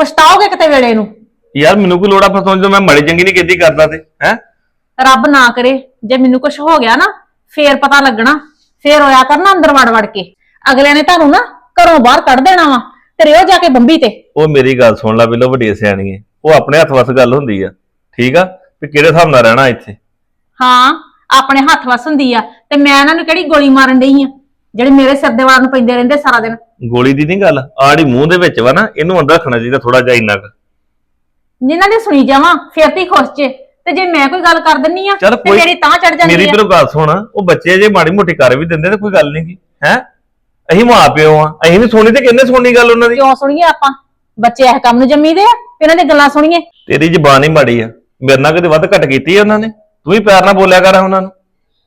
ਪਛਤਾਓਗੇ ਕਿਤੇ ਵੇਲੇ ਨੂੰ? ਯਾਰ ਮੈਨੂੰ ਕੋਈ ਲੋੜਾ ਫਸਾਉਣ ਜਦੋਂ ਮੈਂ ਮਾੜੀ ਚੰਗੀ ਨਹੀਂ ਕੀਤੀ ਕਰਦਾ ਤੇ ਹੈ? ਰੱਬ ਨਾ ਕਰੇ ਜੇ ਮੈਨੂੰ ਕੁਝ ਹੋ ਗਿਆ ਨਾ ਫੇਰ ਪਤਾ ਲੱਗਣਾ ਫੇਰ ਹੋਇਆ ਕਰਨਾ ਅੰਦਰ ਵੜ ਵੜ ਕੇ। ਅਗਲੇ ਨੇ ਤੁਹਾਨੂੰ ਨਾ ਘਰੋਂ ਬਾਹਰ ਕੱਢ ਦੇਣਾ ਵਾ ਤੇ ਰਿਓ ਜਾ ਕੇ ਬੰਬੀ ਤੇ। ਉਹ ਮੇਰੀ ਗੱਲ ਸੁਣ ਲੈ ਬਿੱਲੋ ਵੱਡੀ ਸਿਆਣੀ ਹੈ ਉਹ ਆਪਣੇ ਹੱਥ ਵਸ ਗੱਲ ਹੁੰਦੀ ਆ ਠੀਕ ਆ? ਵੀ ਕਿਹੜੇ ਹਿਸਾਬ ਨਾਲ ਰਹਿਣਾ ਇੱਥੇ? ਹਾਂ ਆਪਣੇ ਹੱਥ ਵਸ ਹੁੰਦੀ ਆ ਤੇ ਮੈਂ ਇਹਨਾਂ ਨੂੰ ਕਿਹੜੀ ਗੋਲੀ ਮਾਰਨ ਡਈ ਆ? ਜਿਹੜੇ ਮੇਰੇ ਸਿਰ ਦੇ ਵਾਰ ਨੂੰ ਪੈਂਦੇ ਰਹਿੰਦੇ ਸਾਰਾ ਦਿਨ। ਗੋਲੀ ਦੀ ਨਹੀਂ ਗੱਲ? ਆੜੀ ਮੂੰਹ ਦੇ ਵਿੱਚ ਵਾ ਨਾ ਇਹਨੂੰ ਅੰਦਰ ਰੱਖਣਾ ਚਾਹੀਦਾ ਥੋੜਾ ਜਿਹਾ ਇੰਨਾ ਕੁ। ਜਿਨ੍ਹਾਂ ਦੀ ਸੁਣੀ ਜਾਵਾਂ ਫੇਰ ਤੇ ਖੁਸ਼ ਜੇ। ਤੇ ਜੇ ਮੈਂ ਕੋਈ ਗੱਲ ਕਰ ਦਿੰਨੀ ਆ ਚੱਲ ਤੇ ਕੋਈ- ਮੇਰੀ ਤਾਂ ਚੜ ਜਾਂਦੀ ਮੇਰੀ ਆ। ਤੇਰੇ ਗੱਲ ਸੁਣ ਉਹ ਬੱਚੇ ਜੇ ਮਾੜੀ ਮੋਟੀ ਕਰ ਵੀ ਦਿੰਦੇ ਤੇ ਕੋਈ ਗੱਲ ਨਹੀਂ ਕੀ ਹੈ? ਅਸੀਂ ਮਾਂ ਪਿਓ ਆ ਅਸੀਂ ਨਹੀਂ ਸੁਣੀ ਤੇ ਕਿੰਨੇ ਸੁਣਨੀ ਗੱਲ ਉਹਨਾਂ ਦੀ? ਕਿਉਂ ਸੁਣੀਏ ਆਪਾਂ? ਬੱਚੇ ਇਹ ਕੰਮ ਨੂੰ ਜੰਮੀਦੇ ਆ ਇਹਨਾਂ ਦੀਆਂ ਗੱਲਾਂ ਸੁਣੀਏ। ਤੇਰੀ ਜ਼ਬਾਨ ਹੀ ਮਾੜੀ ਆ ਮੇਰੇ ਨਾਲ ਕਦੇ ਵੱਧ ਘੱਟ ਕੀਤੀ ਆ ਉਹਨਾਂ ਨੇ? ਤੂੰ ਵੀ ਪਿਆਰ ਨਾਲ ਬੋਲਿਆ ਕਰ ਉਹਨਾਂ ਨੂੰ।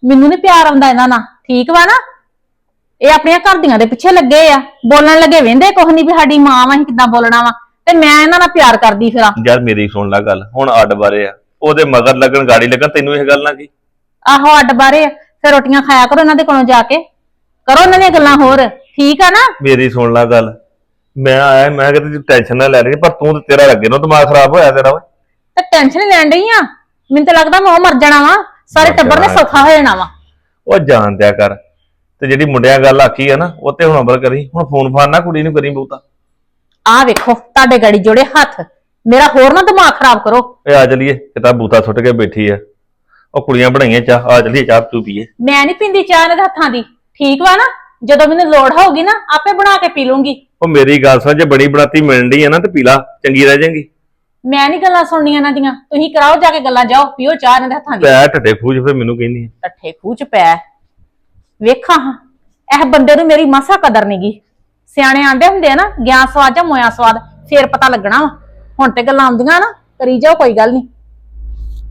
ਮੈਨੂੰ ਨਹੀਂ ਪਿਆਰ ਆਉਂਦਾ ਇਹਨਾਂ ਨਾਲ ਠੀਕ ਵਾ ਨਾ? ਇਹ ਆਪਣੀਆਂ ਘਰਦੀਆਂ ਦੇ ਪਿੱਛੇ ਲੱਗੇ ਆ। ਬੋਲਣ ਲੱਗੇ ਵਹਿੰਦੇ ਕੁਛ ਨਹੀਂ ਵੀ ਸਾਡੀ ਮਾਂ ਵਾ ਅਸੀਂ ਕਿੱਦਾਂ ਬੋਲਣਾ ਵਾ। ਤੇ ਮੈਂ ਇਹਨਾਂ ਨਾਲ ਪਿਆਰ ਕਰਦੀ ਫਿਰਾਂ। ਯਾਰ ਮੇਰੀ ਸੁਣ ਲੈ ਗੱਲ ਹੁਣ ਅੱਡ ਬਾਰੇ ਆ। ਉਹਦੇ ਮਗਰ ਲੱਗਣ ਗਾੜੀ ਲੱਗਣ ਤੈਨੂੰ ਇਹ ਗੱਲ ਨਾ ਕੀ? ਆਹੋ ਅੱਡ ਬਾਰੇ ਫਿਰ ਰੋਟੀਆਂ ਖਾਇਆ ਕਰੋ ਇਹਨਾਂ ਦੇ ਕੋਲੋਂ ਜਾ ਕੇ। ਕਰੋ ਇਹਨਾਂ ਦੀਆਂ ਗੱਲਾਂ ਹੋਰ। ਠੀਕ ਆ ਨਾ? ਮੇਰੀ ਸੁਣ ਲੈ ਗੱਲ। ਮੈਂ ਆਇਆ ਮੈਂ ਕਿਤੇ ਟੈਨਸ਼ਨ ਨਾ ਲੈ ਰਹੀ ਪਰ ਤੂੰ ਤੇ ਤੇਰਾ ਅੱਗੇ ਨੂੰ ਦਿਮਾਗ ਖਰਾਬ ਹੋਇਆ ਤੇਰਾ ਓਏ ਤੇ ਟੈਨਸ਼ਨ ਲੈਣ ਡਈ ਆ। ਮੈਨੂੰ ਤਾਂ ਲੱਗਦਾ ਮੈਂ ਉਹ ਮਰ ਜਾਣਾ ਵਾ। ਸਾਰੇ ਟੱਬਰ ਨੇ। ਸੌਖਾ ਹੋ ਜਾਣਾ ਵਾ। ਉਹ ਜਾਣ ਦਿਆ ਕਰ। ਤੇ ਜਿਹੜੀ ਮੁੰਡਿਆਂ ਗੱਲ ਆਖੀ ਆ ਨਾ ਉਹ ਤੇ ਹੁਣ ਅਮਲ ਕਰੀ। ਹੁਣ ਫੋਨ ਫਾਨ ਨਾ ਕੁੜੀ ਨੂੰ ਕਰੀ ਬਹੁਤਾ। ਆਹ ਵੇਖੋ ਤੁਹਾਡੇ ਗਾੜੀ ਜੋੜੇ ਹੱਥ। ਮੇਰਾ ਹੋਰ ਨਾ ਦਿਮਾਗ ਖਰਾਬ ਕਰੋ। ਏ ਆ ਚਲੀਏ ਕਿਤਾ ਬੂਤਾ ਸੁੱਟ ਕੇ ਬੈਠੀ ਆ। ਉਹ ਕੁੜੀਆਂ ਬਣਾਈਆਂ ਚਾਹ ਆ ਚਲੀਏ ਚਾਹ ਤੂੰ ਪੀਏ। ਮੈਂ ਨਹੀਂ ਪੀਂਦੀ ਚਾਹ ਇਹਨਾਂ ਦੇ ਹੱਥਾਂ ਦੀ। ਠੀਕ ਵਾ ਨਾ? ਜਦੋਂ ਮੈਨੂੰ ਲੋੜ ਹੋਊਗੀ ਨਾ ਆਪੇ ਬਣਾ ਕੇ ਪੀ ਲੂੰਗੀ। ਉਹ ਮੇਰੀ ਗੱਲ ਸੁਣ ਜੇ ਬੜੀ ਬਣਾਤੀ ਮਿਲਣ ਡਈ ਆ ਨਾ ਤੇ ਪੀਲਾ ਚੰਗੀ ਰਹਿ ਜਾਏਗੀ। ਮੈਂ ਨਹੀਂ ਗੱਲਾਂ ਸੁਣਨੀਆਂ ਇਹਨਾਂ ਦੀਆਂ। ਤੁਸੀਂ ਕਰਾਓ ਜਾ ਕੇ ਗੱਲਾਂ ਜਾਓ ਪੀਓ ਚਾਹ ਇਹਨਾਂ ਦੇ ਹੱਥਾਂ ਦੀ। ਪੈ ਢੱਡੇ ਖੂਜ ਫਿਰ ਮੈਨੂੰ ਕਹਿੰਦੀ ਟੱਠੇ ਖੂਚ ਪੈ। ਵੇਖਾਂ ਹਾਂ। ਇਹ ਬੰਦੇ ਨੂੰ ਮੇਰੀ ਮਾਸਾ ਕਦਰ ਨਹੀਂਗੀ ਸਿਆਣੇ ਆਂਦੇ ਹੁੰਦੇ ਆ ਨਾ ਗਿਆਨ ਸਵਾਦ ਜਾਂ ਮੋਇਆ ਸਵਾਦ ਫੇਰ ਪਤਾ ਲੱਗਣਾ ਵਾ। ਹੁਣ ਤੇ ਗੱਲਾਂ ਆਉਂਦੀਆਂ ਨਾ ਕਰੀ ਜਾਓ ਕੋਈ ਗੱਲ ਨਹੀਂ।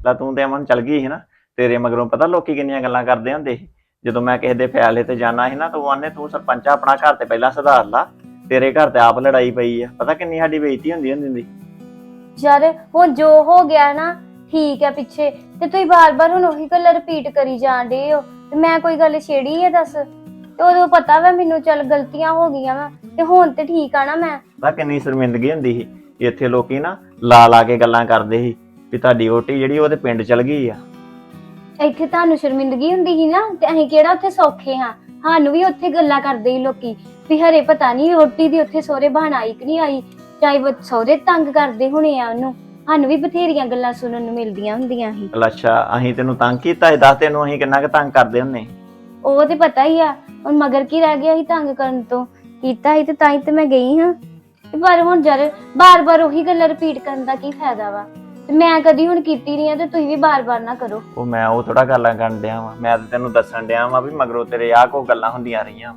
ਲਾ ਤੂੰ ਤੇ ਅਮਨ ਚਲ ਗਈ ਸੀ ਨਾ ਤੇਰੇ ਮਗਰੋਂ ਪਤਾ ਲੋਕੀ ਕਿੰਨੀਆਂ ਗੱਲਾਂ ਕਰਦੇ ਹੁੰਦੇ ਸੀ। ਜਦੋਂ ਮੈਂ ਕਿਸੇ ਦੇ ਫੈਸਲੇ ਤੇ ਜਾਣਾ ਸੀ ਨਾ ਤੂੰ ਆਨੇ ਤੂੰ ਸਰਪੰਚ ਆਪਣਾ ਘਰ ਤੇ ਪਹਿਲਾਂ ਸੁਧਾਰ ਲਾ। ਤੇਰੇ ਘਰ ਤੇ ਆਪ ਲੜਾਈ ਪਈ ਆ। ਪਤਾ ਕਿੰਨੀ ਸਾਡੀ ਬੇਇੱਜ਼ਤੀ ਹੁੰਦੀ ਹੁੰਦੀ ਹੁੰਦੀ। ਯਾਰ ਹੁਣ ਜੋ ਹੋ ਗਿਆ ਨਾ ਠੀਕ ਹੈ ਪਿੱਛੇ। ਤੇ ਤੁਸੀਂ ਬਾਰ-ਬਾਰ ਹੁਣ ਉਹੀ ਗੱਲ ਰਿਪੀਟ ਕਰੀ ਜਾਂਦੇ ਹੋ। ਤੇ ਮੈਂ ਕੋਈ ਗੱਲ ਛੇੜੀ ਹੈ ਦੱਸ? ਤੇ ਉਦੋਂ ਪਤਾ ਵਾ ਮੈਨੂੰ ਚੱਲ ਗਲਤੀਆਂ ਹੋ ਗਈਆਂ ਵਾ ਤੇ ਹੁਣ ਤੇ ਠੀਕ ਆ ਨਾ ਮੈਂ। ਪਤਾ ਕਿੰਨੀ ਸ਼ਰਮਿੰਦਗੀ ਹੁੰਦੀ ਸੀ। ਇੱਥੇ ਲੋਕੀ ਨਾ ਲਾ ਲਾ ਕੇ ਗੱਲਾਂ ਕਰਦੇ ਸੀ ਵੀ ਤੁਹਾਡੀ ਓਟੀ ਜਿਹੜੀ ਉਹਦੇ ਪਿੰਡ ਚਲ ਗਈ ਆ। ਇੱਥੇ ਤੁਹਾਨੂੰ ਸ਼ਰਮਿੰਦਗੀ ਹੁੰਦੀ ਸੀ ਨਾ ਤੇ ਅਸੀਂ ਕਿਹੜਾ ਉੱਥੇ ਸੌਖੇ ਹਾਂ? ਸਾਨੂੰ ਵੀ ਉੱਥੇ ਗੱਲਾਂ ਕਰਦੇ ਸੀ ਲੋਕੀ ਵੀ ਹਰੇ ਪਤਾ ਨਹੀਂ ਰੋਟੀ ਦੀ ਉੱਥੇ ਸੋਹਰੇ ਬਹਾਨਾ ਆਈ ਕਿ ਨਹੀਂ ਆਈ ਚਾਹੇ ਉਹ ਸੋਹਰੇ ਤੰਗ ਕਰਦੇ ਹੋਣੇ ਆ ਉਹਨੂੰ। ਸਾਨੂੰ ਵੀ ਬਥੇਰੀਆਂ ਗੱਲਾਂ ਸੁਣਨ ਨੂੰ ਮਿਲਦੀਆਂ ਹੁੰਦੀਆਂ ਸੀ। ਅੱਛਾ ਅਸੀਂ ਤੈਨੂੰ ਤੰਗ ਕੀਤਾ ਸੀ ਦੱਸ ਤੈਨੂੰ ਅਸੀਂ ਕਿੰਨਾ ਕੁ ਤੰਗ ਕਰਦੇ ਹੁੰਨੇ ਉਹ ਤੇ ਪਤਾ ਹੀ ਆ ਹੁਣ ਮਗਰ ਕੀ ਰਹਿ ਗਿਆ ਸੀ ਤੰਗ ਕਰਨ ਤੋਂ। ਕੀਤਾ ਸੀ ਤੇ ਤਾਂ ਹੀ ਤੇ ਮੈਂ ਗਈ ਹਾਂ। ਤੇ ਪਰ ਹੁਣ ਜਰ ਬਾਰ-ਬਾਰ ਉਹੀ ਗੱਲਾਂ ਰਿਪੀਟ ਕਰਨ ਦਾ ਕੀ ਫਾਇਦਾ ਵਾ? ਤੇ ਮੈਂ ਕਦੀ ਹੁਣ ਕੀਤੀ ਨਹੀਂ ਆ ਤੇ ਤੁਸੀਂ ਵੀ ਬਾਰ-ਬਾਰ ਨਾ ਕਰੋ। ਉਹ ਮੈਂ ਉਹ ਥੋੜਾ ਗੱਲਾਂ ਕਰਨ ਡਿਆ ਵਾਂ। ਮੈਂ ਤਾਂ ਤੈਨੂੰ ਦੱਸਣ ਡਿਆ ਵਾਂ ਵੀ ਮਗਰੋਂ ਤੇਰੇ ਆਹ ਕੋ ਗੱਲਾਂ ਹੁੰਦੀਆਂ ਰਹੀਆਂ।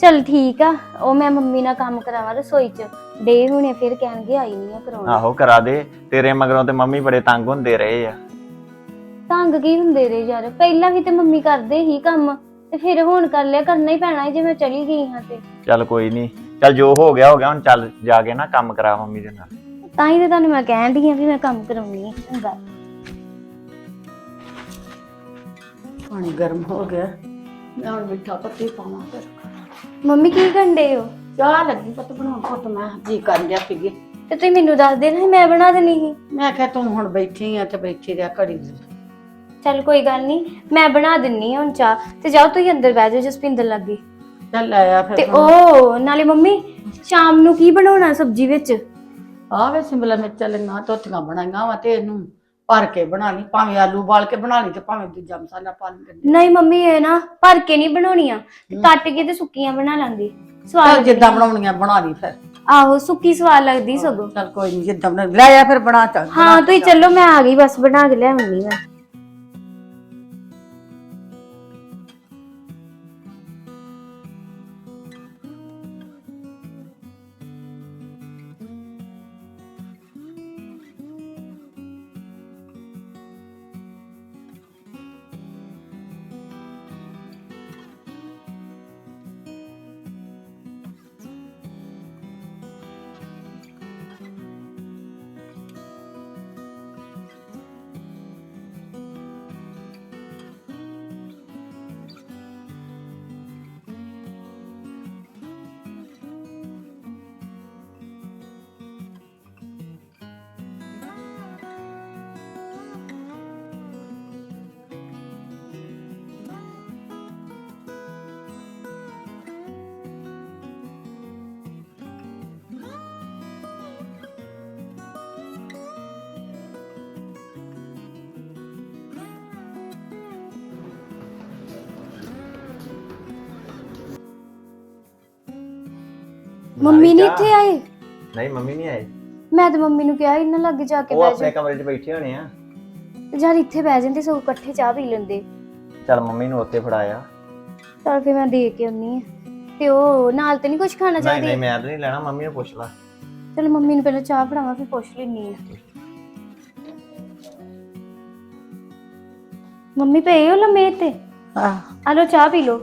ਚਲ ਠੀਕ ਆ ਉਹ ਮੈਂ ਮੰਮੀ ਨਾਲ ਕੰਮ ਕਰਾਵਾਂ ਰਸੋਈ 'ਚ। ਡੇ ਹੁਣੇ ਫਿਰ ਕਹਿਣਗੇ ਆਈ ਨਹੀਂ ਆ ਕਰਾਉਣ। ਆਹੋ ਕਰਾ ਦੇ ਤੇਰੇ ਮਗਰੋਂ ਤੇ ਮੰਮੀ ਬੜੇ ਤੰਗ ਹੁੰਦੇ ਰਹੇ ਆ। ਤੰਗ ਕੀ ਹੁੰਦੇ ਰੇ ਯਾਰ ਪਹਿਲਾਂ ਵੀ ਤੇ ਮੰਮੀ ਕਰਦੇ ਹੀ ਕੰਮ ਤੇ ਫਿਰ ਹੁਣ ਕਰ ਲਿਆ ਕਰਨਾ ਹੀ ਪੈਣਾ ਸੀ ਜੇ ਮੈਂ ਚਲੀ ਗਈ ਹਾਂ ਤੇ। ਚੱਲ ਕੋਈ ਨਹੀਂ ਚੱਲ ਜੋ ਹੋ ਗਿਆ ਹੋ ਗਿਆ ਹੁਣ ਚੱਲ ਜਾ ਕੇ ਨਾ ਕੰਮ ਕਰਾ ਮੰਮੀ ਦੇ ਨਾਲ। ਤਾਂ ਹੀ ਤੇ ਤੁਹਾਨੂੰ ਮੈਂ ਕਹਿਣ ਦੀ ਆ ਵੀ ਮੈਂ ਕੰਮ ਕਰਾਉਣੀ ਹੈ ਚੰਗਾ। ਪਾਣੀ ਗਰਮ ਹੋ ਗਿਆ ਮੈਂ ਹੁਣ ਮਿੱਠਾ ਪੱਤੀ ਪਾਵਾਂ ਫਿਰ। ਮੰਮੀ ਕੀ ਕਰਦੇ ਹੋ? ਚਾਹ ਲੱਗੀ ਪਤ ਬਣਾਉਣ। ਪੁੱਤ ਮੈਂ ਜੀ ਕਰ ਲਿਆ ਪੀਏ ਤੇ ਤੁਸੀਂ ਮੈਨੂੰ ਦੱਸ ਦੇਣਾ ਸੀ, ਮੈਂ ਬਣਾ ਦੇਣੀ ਸੀ। ਮੈਂ ਕਿਹਾ ਤੂੰ ਹੁਣ ਬੈਠੀ ਆ ਤੇ ਬੈਠੀ ਰਿਆ ਘੜੀ ਦੇ। ਚੱਲ ਕੋਈ ਗੱਲ ਨਹੀਂ ਮੈਂ ਬਣਾ ਦਿੰਨੀ ਹਾਂ ਹੁਣ ਚਾਹ। ਤੇ ਜਾਓ ਤੁਸੀਂ ਅੰਦਰ ਬਹਿ ਜਾਓ ਜਸਪਿੰਦਰ ਲੱਗੀ। ਚੱਲ ਆਇਆ ਫਿਰ ਤੇ ਉਹ ਨਾਲੇ ਮੰਮੀ ਸ਼ਾਮ ਨੂੰ ਕੀ ਬਣਾਉਣਾ ਸਬਜ਼ੀ ਵਿੱਚ? ਆ ਵੇ ਸਿੰਬਲਾ ਮਿਰਚਾਂ ਲੰਗਾ ਤੋਤੀਆਂ ਬਣਾਈਆਂ ਵਾ ਤੇ ਇਹਨੂੰ ਭਰ ਕੇ ਬਣਾ ਲਈ ਭਾਵੇਂ ਆਲੂ ਬਾਲ ਕੇ ਬਣਾ ਲਈ ਤੇ ਭਾਵੇਂ ਦੂਜਾ ਮਸਾਲਾ ਪਾ ਲਈ ਨਹੀਂ ਮੰਮੀ ਇਹ ਨਾ ਭਰ ਕੇ ਨਹੀਂ ਬਣਾਉਣੀਆਂ ਕੱਟ ਕੇ ਤੇ ਸੁੱਕੀਆਂ ਬਣਾ ਲਾਂਗੇ। ਸਵਾਦ ਜਿੱਦਾਂ ਬਣਾਉਣੀਆਂ ਬਣਾ ਲਈ ਫਿਰ। ਆਹੋ ਸੁੱਕੀ ਸਵਾਦ ਲੱਗਦੀ ਸਗੋਂ। ਚੱਲ ਕੋਈ ਨਹੀਂ ਜਿੱਦਾਂ ਬਣਾ ਲੈ ਆ ਫਿਰ ਬਣਾ ਚੱਲ ਹਾਂ ਤੁਸੀਂ ਚੱਲੋ। ਮੈਂ ਆ ਗਈ ਬਸ ਬਣਾ ਕੇ ਲਿਆਉਂਗੀ ਮੈਂ ਮੰਮੀ ਨਹੀਂ ਇੱਥੇ ਆਏ? ਨਹੀਂ ਮੰਮੀ ਨਹੀਂ ਆਏ। ਮੈਂ ਤੇ ਮੰਮੀ ਨੂੰ ਕਿਹਾ ਇਹਨਾਂ ਲੱਗੇ ਜਾ ਕੇ ਉਹ ਬਹਿ ਆਪਣੇ ਕਮਰੇ 'ਚ ਬੈਠੇ ਹੋਣੇ ਆ। ਜਾ ਯਾਰ ਇੱਥੇ ਬਹਿ ਜਾਂਦੇ ਸਗੋਂ ਇਕੱਠੇ ਚਾਹ ਪੀ ਲੈਂਦੇ। ਚੱਲ ਮੰਮੀ ਨੂੰ ਉੱਥੇ ਫੜਾਇਆ। ਚਲ ਫਿਰ ਮੈਂ ਦੇ ਕੇ ਆਉਣੀ ਆ। ਤੇ ਉਹ ਨਾਲ ਤੇ ਨਹੀਂ ਕੁਝ ਖਾਣਾ ਨਹੀਂ ਚਾਹਦੇ? ਨਹੀਂ ਮੈਂ ਤਾਂ ਨਹੀਂ ਲੈਣਾ ਮੰਮੀ ਨੂੰ ਪੁੱਛ ਲਾ। ਚਲ ਮੰਮੀ ਨੂੰ ਪਹਿਲਾਂ ਚਾਹ ਫੜਾਵਾਂ ਫਿਰ ਪੁੱਛ ਲੈਣੀ ਆ। ਮੰਮੀ ਪਏ ਹੋ ਲੰਮੇ ਤੇ ਆਹ, ਆ ਲੋ ਚਾਹ ਪੀ ਲੋ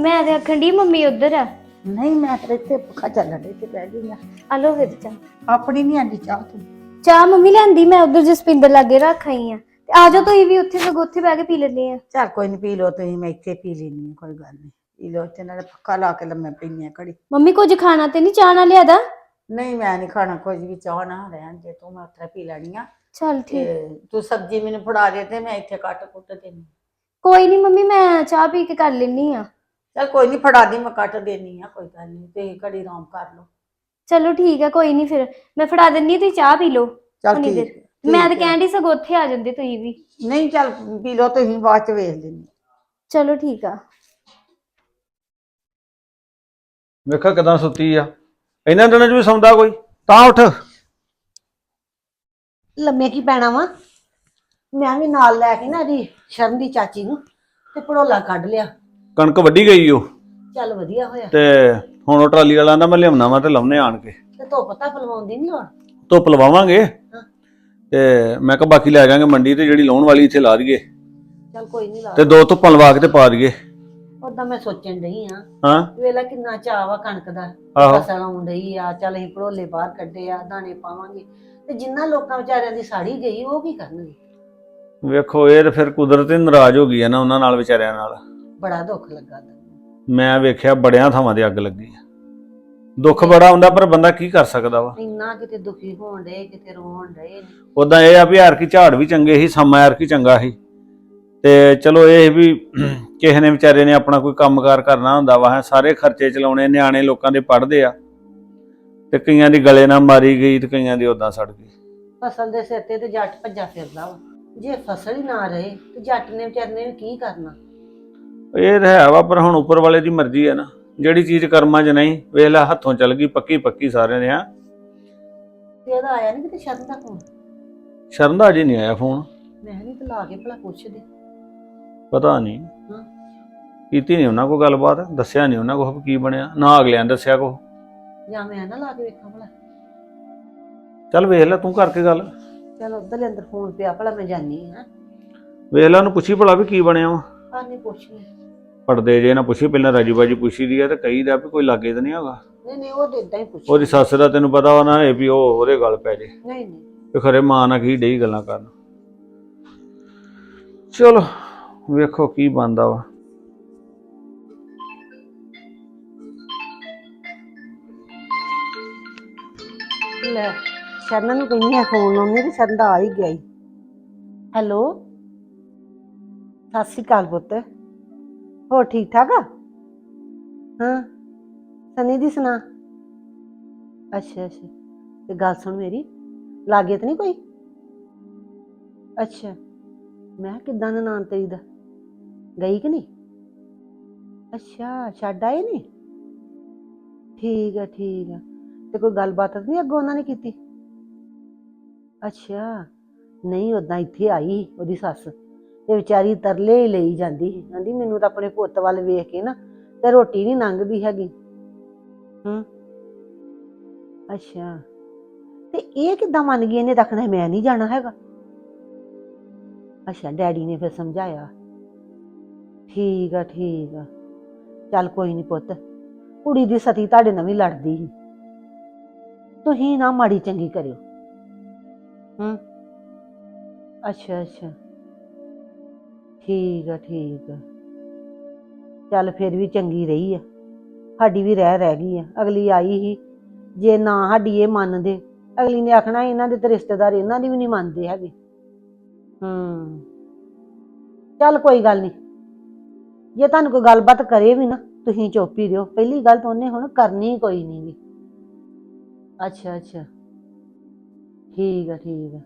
ਮੈਂ ਤੇ ਆਖਣ ਦੀ ਮੰਮੀ ਉਧਰ ਆ। ਨਹੀਂ ਮੈਂ ਤੇ ਇੱਥੇ ਭੁੱਖਾ ਚੱਲਣ ਡਈ ਤੇ ਬਹਿ ਗਈ ਆ ਆ ਲੋ ਫਿਰ ਚਾਹ। ਆਪਣੀ ਨਹੀਂ ਆਂਦੀ ਚਾਹ ਤੂੰ। ਚਾਹ ਮੰਮੀ ਲੈਂਦੀ ਮੈਂ ਉਧਰ ਜਸਪਿੰਦਰ ਲਾਗੇ ਰੱਖ ਆਈ ਆ ਤੇ ਆ ਜਾਓ ਤੁਸੀਂ ਵੀ ਉੱਥੇ ਸਗੋਂ ਉੱਥੇ ਬਹਿ ਕੇ ਪੀ ਲੈਂਦੇ ਆ ਚੱਲ ਕੋਈ ਨਹੀਂ ਪੀ ਲੋ ਤੁਸੀਂ ਮੈਂ ਇੱਥੇ ਪੀ ਲੈਣੀ ਕੋਈ ਗੱਲ ਨਹੀਂ ਪੀ ਲੋ ਤੇ ਨਾਲੇ ਪੱਕਾ ਲਾ ਕੇ ਲੰਮੇ ਪੈਣੀ ਆ ਘੜੀ। ਮੰਮੀ ਕੁਝ ਖਾਣਾ ਤੇ ਨਹੀਂ ਚਾਹ ਨਾਲ ਲਿਆਦਾ? ਨਹੀਂ ਮੈਂ ਨਹੀਂ ਖਾਣਾ ਕੁਝ ਵੀ ਚਾਹ ਨਾ ਰਹਿਣ ਜੇ ਤੂੰ ਮੈਂ ਉੱਥੇ ਪੀ ਲੈਣੀ ਆ ਚਲ ਠੀਕ। ਤੇ ਤੂੰ ਸਬਜ਼ੀ ਮੈਨੂੰ ਫੜਾ ਦੇ ਤੇ ਮੈਂ ਇੱਥੇ ਕੱਟ ਕੁੱਟ ਦੇਣੀ ਕੋਈ ਨਹੀਂ ਮੰਮੀ ਮੈਂ ਚਾਹ ਪੀ ਕੇ ਕਰ ਲੈਣੀ ਆ ਚੱਲ ਕੋਈ ਨਹੀਂ ਫੜਾ ਦੀ ਮੈਂ ਕੱਟ ਦੇਣੀ ਆ ਕੋਈ ਗੱਲ ਨਹੀਂ ਤੇ ਘੜੀ ਆਰਾਮ ਕਰ ਲੋ ਚਲੋ ਠੀਕ ਆ ਕੋਈ ਨਹੀਂ ਫਿਰ ਮੈਂ ਫੜਾ ਦਿੰਨੀ ਤੁਸੀਂ ਚਾਹ ਪੀ ਲਓ। ਚੱਲ ਠੀਕ ਦੇਰ। ਠੀਕ ਮੈਂ ਤਾਂ ਹੈ। ਕਹਿਣ ਦੀ ਸਗੋਂ ਉੱਥੇ ਆ ਜਾਂਦੇ ਤੁਸੀਂ ਵੀ। ਨਹੀਂ ਚੱਲ ਪੀ ਲੋ ਤੁਸੀਂ ਬਾਅਦ ਚ ਵੇਖ ਲੈਣੀ ਚਲੋ ਠੀਕ ਆ। ਵੇਖਾ ਕਿਦਾਂ ਸੁੱਤੀ ਆ। ਇਹਨਾਂ ਦਿਨਾਂ 'ਚ ਵੀ ਸੌਂਦਾ ਕੋਈ? ਤਾਂ ਉੱਠ। ਲੰਮੇ ਕੀ ਪੈਣਾ ਵਾ? ਮੈਂ ਵੀ ਨਾਲ ਲੈ ਕੇ ਨਾ ਇਹਦੀ ਸ਼ਰਨ ਦੀ ਚਾਚੀ ਨੂੰ ਤੇ ਪੜੋਲਾ ਕੱਢ ਲਿਆ। ਕਣਕ ਵੱਢੀ ਗਈ ਓ? ਚੱਲ ਵਧੀਆ ਹੋਇਆ। ਤੇ ਹੁਣ ਉਹ ਟਰਾਲੀ ਵਾਲਾ ਦਾ ਮੈਂ ਲਿਆਉਣਾ ਵਾ ਤੇ ਲਾਉਨੇ ਆਣ ਕੇ। ਤੇ ਧੁੱਪ ਤਾਂ ਪਲਵਾਉਂਦੀ ਨਹੀਂ ਲੋੜ ਧੁੱਪ ਲਵਾਵਾਂਗੇ। ਤੇ ਮੈਂ ਕਿਹਾ ਬਾਕੀ ਲੈ ਜਾਾਂਗੇ ਮੰਡੀ ਤੇ ਜਿਹੜੀ ਲਾਉਣ ਵਾਲੀ ਇੱਥੇ ਲਾ ਦਈਏ। ਚੱਲ ਕੋਈ ਨਹੀਂ ਲਾ ਤੇ ਦੋ ਧੁੱਪਾਂ ਲਵਾ ਕੇ ਤੇ ਪਾ ਦਈਏ। ਉਦਾਂ ਮੈਂ ਸੋਚਣ ਡਈ ਆ। ਹਾਂ। ਵੇਲਾ ਕਿੰਨਾ ਚਾਅ ਵਾ ਕਣਕ ਦਾ। ਫਸਲ ਆਉਣ ਡਈ ਆ। ਚੱਲ ਅਸੀਂ ਪੜੋਲੇ ਬਾਹਰ ਕੱਢੇ ਆ ਦਾਣੇ ਪਾਵਾਂਗੇ। ਤੇ ਜਿੰਨਾ ਲੋਕਾਂ ਵਿਚਾਰਿਆਂ ਦੀ ਸਾੜੀ ਗਈ ਉਹ ਕੀ ਕਰਨਗੇ? ਵੇਖੋ ਇਹ ਤੇ ਫਿਰ ਕੁਦਰਤ ਹੀ ਨਾਰਾਜ਼ ਹੋ ਗਈ ਹੈ ਨਾ ਉਹਨਾਂ ਨਾਲ ਵਿਚਾਰਿਆਂ ਨਾਲ। ਬੜਾ ਦੁੱਖ ਲੱਗਾ। ਮੈਂ ਵੇਖਿਆ ਬੜਿਆਂ ਥਾਵਾਂ ਤੇ ਅੱਗ ਲੱਗੀ ਆ। ਦੁੱਖ ਬੜਾ ਹੁੰਦਾ ਪਰ ਬੰਦਾ ਕੀ ਕਰ ਸਕਦਾ ਵਾ? ਇੰਨਾ ਕਿਤੇ ਦੁਖੀ ਹੋਣ ਡੇ ਕਿਤੇ ਰੋਣ ਡੇ ਉਦਾਂ ਇਹ ਆ ਵੀ ਯਾਰ ਕੀ ਝਾੜ ਵੀ ਚੰਗੇ ਸੀ ਸਮਾਂ ਯਾਰ ਕੀ ਚੰਗਾ ਸੀ। ਤੇ ਚਲੋ ਇਹ ਵੀ ਕਿਸੇ ਨੇ ਵਿਚਾਰੇ ਨੇ ਆਪਣਾ ਕੋਈ ਕੰਮਕਾਰ ਕਰਨਾ ਹੁੰਦਾ ਵਾ ਹੈਂ, ਸਾਰੇ ਖਰਚੇ ਚਲਾਉਣੇ ਨਿਆਣੇ ਲੋਕਾਂ ਦੇ ਪੜ੍ਹਦੇ ਆ। ਤੇ ਕਈਆਂ ਦੀ ਗਲੇ ਨਾਲ ਮਾਰੀ ਗਈ ਤੇ ਕਈਆਂ ਦੀ ਉਦਾਂ ਸੜ ਗਈ। ਫਸਲ ਦੇ ਸਿਰ ਤੇ ਤੇ ਜੱਟ ਭੱਜਾ ਫਿਰਦਾ ਵਾ। ਜੇ ਫਸਲ ਹੀ ਨਾ ਰਹੇ ਤੇ ਜੱਟ ਨੇ ਵਿਚਾਰੇ ਨੇ ਵੀ ਕੀ ਕਰਨਾ? ਇਹ ਤਾਂ ਹੈ ਵਾ ਪਰ ਹੁਣ ਉੱਪਰ ਵਾਲੇ ਦੀ ਮਰਜ਼ੀ ਹੈ ਨਾ। ਜਿਹੜੀ ਚੀਜ਼ ਕਰਮਾਂ 'ਚ ਨਹੀਂ ਵੇਖ ਲੈ ਹੱਥੋਂ ਚੱਲ ਗਈ ਪੱਕੀ ਪੱਕੀ ਸਾਰਿਆਂ ਦੇ ਆ ਤੇ ਇਹਦਾ ਆਇਆ ਨਹੀਂ ਕਿਤੇ ਸ਼ਰਨ ਦਾ ਫੋਨ ਸ਼ਰਨ ਦਾ ਅਜੇ ਨਹੀਂ ਆਇਆ ਫੋਨ ਮੈਂ ਨਹੀਂ ਤੇ ਲਾ ਕੇ ਭਲਾ ਪੁੱਛਦੇ ਪਤਾ ਨਹੀਂ ਹਾਂ। ਕੀਤੀ ਨਹੀਂ ਉਹਨਾਂ ਕੋਲ ਗੱਲਬਾਤ ਦੱਸਿਆ ਨਹੀਂ ਉਹਨਾਂ ਕੋਲ ਕੀ ਬਣਿਆ ਨਾ ਅਗਲਿਆਂ ਨੇ ਦੱਸਿਆ ਕੋ ਜਾਂ ਮੈਂ ਨਾ ਲਾ ਕੇ ਵੇਖਾਂ ਭਲਾ। ਚੱਲ ਵੇਖ ਲੈ ਤੂੰ ਕਰਕੇ ਗੱਲ। ਚਲ ਉਧਰਲੇ ਅੰਦਰ ਫੋਨ ਪਿਆ ਭਲਾ ਮੈਂ ਜਾਨੀ ਹਾਂ। ਵੇਖ ਲੈ ਉਹਨੂੰ ਪੁੱਛੀ ਭਲਾ ਵੀ ਕੀ ਬਣਿਆ ਵਾ। ਆ ਨਹੀਂ ਪੁੱਛਣੀ ਪੜਦੇ ਜੇ ਨਾ ਪੁੱਛੀ ਪਹਿਲਾਂ ਰਾਜੀ ਬਾਜੀ ਪੁੱਛੀ ਦੀ ਆ ਤੇ ਕਹੀ ਦਾ ਵੀ ਕੋਈ ਲਾਗੇ ਤਾਂ ਨਹੀਂ ਹੈਗਾ। ਨਹੀਂ ਨਹੀਂ ਉਹ ਤੇ ਇਦਾਂ ਹੀ ਪੁੱਛ। ਉਹਦੀ ਸੱਸ ਦਾ ਤੈਨੂੰ ਪਤਾ ਵਾ ਨਾ ਇਹ ਵੀ ਉਹ ਉਹਦੇ ਗੱਲ ਪੈ ਜੇ। ਨਹੀਂ ਨਹੀਂ। ਤੇ ਖਰੇ ਮਾਂ ਨਾਲ ਕੀ ਡਈ ਗੱਲਾਂ ਕਰਨ। ਚਲੋ ਵੇਖੋ ਕੀ ਬੰਦਾ ਵਾ। ਲੈ ਸ਼ਰਨ ਨੂੰ ਕਹਿੰਦੀ ਆ ਫੋਨ ਉਹਨੇ ਤੇ ਸ਼ਰਨ ਦਾ ਆ ਹੀ ਗਿਆ ਈ। ਹੈਲੋ? ਸਤਿ ਸ਼੍ਰੀ ਅਕਾਲ ਪੁੱਤ। ਹੋਰ ਠੀਕ ਠਾਕ ਆ? ਹਾਂ। ਸਨੀ ਦੀ ਸੁਣਾ। ਅੱਛਾ ਅੱਛਾ। ਤੇ ਗੱਲ ਸੁਣ ਮੇਰੀ, ਲਾਗੇ ਤੇ ਨਹੀਂ ਕੋਈ? ਅੱਛਾ। ਮੈਂ ਕਿਹਾ ਕਿੱਦਾਂ ਦਾ ਨਾਂ ਤੇਰੀ ਦਾ? ਗਈ ਕਿ ਨਹੀਂ? ਅੱਛਾ, ਛੱਡ ਆਏ ਨੇ? ਠੀਕ ਆ ਠੀਕ ਆ। ਤੇ ਕੋਈ ਗੱਲਬਾਤ ਤਾਂ ਨਹੀਂ ਅੱਗੋਂ ਉਹਨਾਂ ਨੇ ਕੀਤੀ? ਅੱਛਾ। ਨਹੀਂ ਉਦਾਂ ਇੱਥੇ ਆਈ ਉਹਦੀ ਸੱਸ। ਤੇ ਵਿਚਾਰੀ ਤਰਲੇ ਹੀ ਲਈ ਜਾਂਦੀ ਸੀ। ਕਹਿੰਦੀ ਮੈਨੂੰ ਤਾਂ ਆਪਣੇ ਪੁੱਤ ਵੱਲ ਵੇਖ ਕੇ ਨਾ ਤੇ ਰੋਟੀ ਨਹੀਂ ਲੰਘਦੀ ਹੈਗੀ। ਹੂੰ। ਅੱਛਾ। ਤੇ ਇਹ ਕਿੱਦਾਂ ਮੰਨ ਗਈ ਇਹਨੇ ਰੱਖਣਾ ਮੈਂ ਨਹੀਂ ਜਾਣਾ ਹੈਗਾ। ਅੱਛਾ, ਡੈਡੀ ਨੇ ਫਿਰ ਸਮਝਾਇਆ। ਠੀਕ ਆ ਠੀਕ ਆ। ਚੱਲ ਕੋਈ ਨਹੀਂ ਪੁੱਤ, ਕੁੜੀ ਦੀ ਸਤੀ ਤੁਹਾਡੇ ਨਾਲ ਵੀ ਲੜਦੀ ਸੀ। ਤੁਸੀਂ ਨਾ ਮਾੜੀ ਚੰਗੀ ਕਰਿਓ। ਹੂੰ। ਅੱਛਾ ਅੱਛਾ। ਠੀਕ ਆ ਠੀਕ ਆ। ਚੱਲ ਫਿਰ ਵੀ ਚੰਗੀ ਰਹੀ ਆ। ਸਾਡੀ ਵੀ ਰਹਿ ਰਹਿ ਗਈ ਆ। ਅਗਲੀ ਆਈ ਹੀ ਜੇ ਨਾ ਸਾਡੀ ਇਹ ਮੰਨਦੇ, ਅਗਲੀ ਨੇ ਆਖਣਾ ਇਹਨਾਂ ਦੇ ਤੇ ਰਿਸ਼ਤੇਦਾਰ ਇਹਨਾਂ ਦੀ ਵੀ ਨਹੀਂ ਮੰਨਦੇ ਹੈਗੇ। ਹੂੰ। ਚੱਲ ਕੋਈ ਗੱਲ ਨਹੀਂ। ਜੇ ਤੁਹਾਨੂੰ ਕੋਈ ਗੱਲਬਾਤ ਕਰੇ ਵੀ ਨਾ, ਤੁਸੀਂ ਚੁੱਪ ਹੀ ਰਹੋ। ਪਹਿਲੀ ਗੱਲ ਤਾਂ ਉਹਨੇ ਹੁਣ ਕਰਨੀ ਕੋਈ ਨਹੀਂ ਵੀ ਅੱਛਾ ਅੱਛਾ। ਠੀਕ ਆ ਠੀਕ ਆ।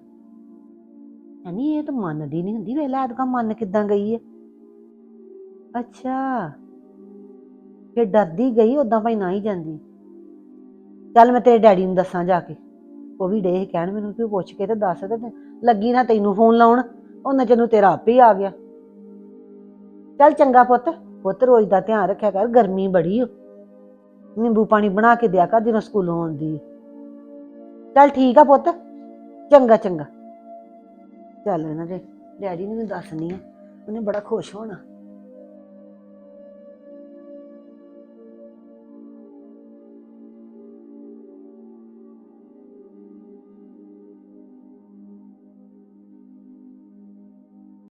ਯਾਨੀ ਇਹ ਤਾਂ ਮੰਨਦੀ ਨਹੀਂ ਹੁੰਦੀ ਵੇਲਾ ਐਤਕਾ ਮੰਨ ਕਿੱਦਾਂ ਗਈ ਹੈ ਅੱਛਾ ਫਿਰ ਡਰਦੀ ਗਈ ਉਦਾਂ ਭਾਈ ਨਾ ਹੀ ਜਾਂਦੀ। ਚੱਲ ਮੈਂ ਤੇਰੇ ਡੈਡੀ ਨੂੰ ਦੱਸਾਂ ਜਾ ਕੇ। ਉਹ ਵੀ ਡੇ ਕਹਿਣ ਮੈਨੂੰ ਕਿ ਪੁੱਛ ਕੇ ਤੇ ਦੱਸ ਤੇ ਲੱਗੀ ਨਾ ਤੈਨੂੰ ਫੋਨ ਲਾਉਣ, ਉਹਨਾਂ ਚੰਨੂ ਤੇਰਾ ਆਪੇ ਹੀ ਆ ਗਿਆ। ਚੱਲ ਚੰਗਾ ਪੁੱਤ ਪੁੱਤ ਰੋਜ਼ ਦਾ ਧਿਆਨ ਰੱਖਿਆ ਕਰ, ਗਰਮੀ ਬੜੀ ਓ। ਨਿੰਬੂ ਪਾਣੀ ਬਣਾ ਕੇ ਦਿਆ ਕਰ ਜਦੋਂ ਸਕੂਲੋਂ ਆਉਂਦੀ ਚੱਲ ਠੀਕ ਆ ਪੁੱਤ, ਚੰਗਾ ਚੰਗਾ। ਚੱਲ ਇਹਨਾਂ ਦੇ ਡੈਡੀ ਨੂੰ ਵੀ ਦੱਸਣੀ ਆ ਉਹਨੇ ਬੜਾ ਖੁਸ਼ ਹੋਣਾ।